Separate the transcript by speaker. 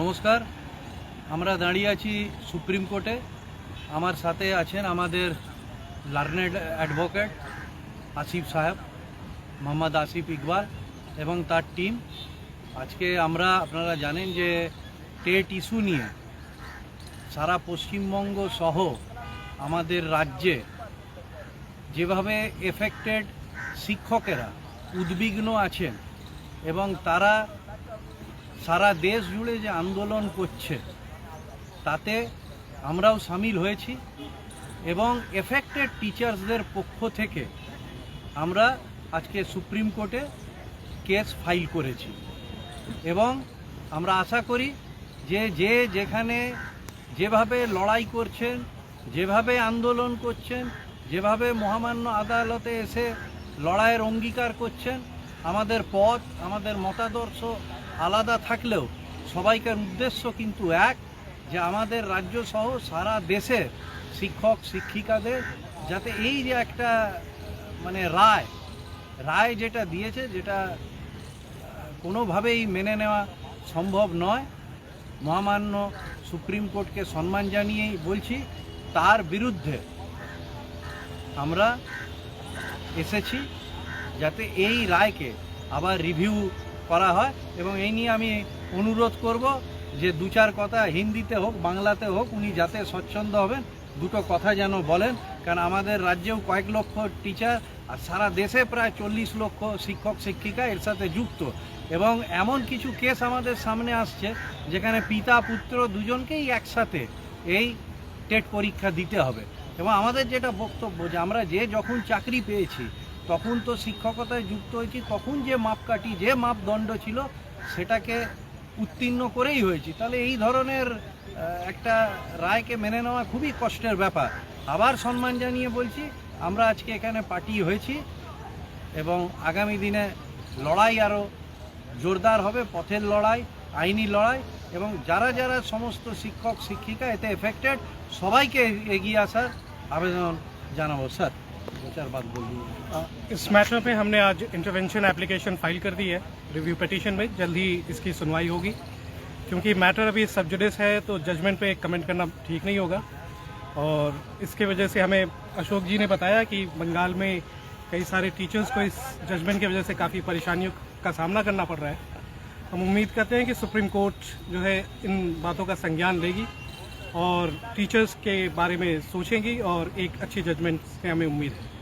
Speaker 1: নমস্কার, আমরা দাঁড়িয়ে আছি সুপ্রিম কোর্টে। আমার সাথে আছেন আমাদের লার্নেড অ্যাডভোকেট আসিফ সাহেব, মোহাম্মদ আসিফ ইকবাল এবং তার টিম। আজকে আমরা, আপনারা জানেন যে টেট ইস্যু নিয়ে সারা পশ্চিমবঙ্গ সহ আমাদের রাজ্যে যেভাবে এফেক্টেড শিক্ষকেরা উদ্বিগ্ন আছেন এবং তারা সারা দেশ জুড়ে যে আন্দোলন করছে, তাতে আমরাও সামিল হয়েছি এবং এফেক্টেড টিচার্সদের পক্ষ থেকে আমরা আজকে সুপ্রিম কোর্টে কেস ফাইল করেছি। এবং আমরা আশা করি যে যে যেখানে যেভাবে লড়াই করছেন, যেভাবে আন্দোলন করছেন, যেভাবে মহামান্য আদালতে এসে লড়াইয়ের অঙ্গীকার করছেন, আমাদের পথ, আমাদের মতাদর্শ আলাদা থাকলেও সবাইকার উদ্দেশ্য কিন্তু এক যে আমাদের রাজ্য সহ সারা দেশের শিক্ষক, শিক্ষিকাদের যাতে এই যে একটা মানে রায় রায় যেটা দিয়েছে যেটা কোনোভাবেই মেনে নেওয়া সম্ভব নয়। মহামান্য সুপ্রিম কোর্টকে সম্মান জানিয়েই বলছি, তার বিরুদ্ধে আমরা এসেছি যাতে এই রায়কে আবার রিভিউ করা হয় এবং এই নিয়ে আমি অনুরোধ করব যে দু চার কথা হিন্দিতে হোক, বাংলাতে হোক, উনি যাতে স্বচ্ছন্দ হবেন, দুটো কথা যেন বলেন। কারণ আমাদের রাজ্যেও কয়েক লক্ষ টিচার আর সারা দেশে প্রায় চল্লিশ লক্ষ শিক্ষক, শিক্ষিকা এর সাথে যুক্ত। এবং এমন কিছু কেস আমাদের সামনে আসছে, যেখানে পিতা, পুত্র দুজনকেই একসাথে এই টেট পরীক্ষা দিতে হবে। এবং আমাদের যেটা বক্তব্য যে আমরা যে যখন চাকরি পেয়েছি তখন তো শিক্ষকতায় যুক্ত হয়েছি, তখন যে মাপকাঠি, যে মাপদণ্ড ছিল, সেটাকে উত্তীর্ণ করেই হয়েছি। তাহলে এই ধরনের একটা রায়কে মেনে নেওয়া খুবই কষ্টের ব্যাপার। আবার সম্মান জানিয়ে বলছি, আমরা আজকে এখানে পার্টি হয়েছি এবং আগামী দিনে লড়াই আরও জোরদার হবে, পথের লড়াই, আইনি লড়াই এবং যারা যারা সমস্ত শিক্ষক, শিক্ষিকা এতে এফেক্টেড সবাইকে এগিয়ে আসার আবেদন জানাব, স্যার।
Speaker 2: इस मैटर पे हमने आज इंटरवेंशन एप्लीकेशन फ़ाइल कर दी है। रिव्यू पटिशन में जल्द ही इसकी सुनवाई होगी। क्योंकि मैटर अभी सबजुडिस है तो जजमेंट पे कमेंट करना ठीक नहीं होगा। और इसके वजह से हमें अशोक जी ने बताया कि बंगाल में कई सारे टीचर्स को इस जजमेंट की वजह से काफ़ी परेशानियों का सामना करना पड़ रहा है। हम उम्मीद करते हैं कि सुप्रीम कोर्ट जो है इन बातों का संज्ञान लेगी और टीचर्स के बारे में सोचेंगी और एक अच्छी जजमेंट से हमें उम्मीद है।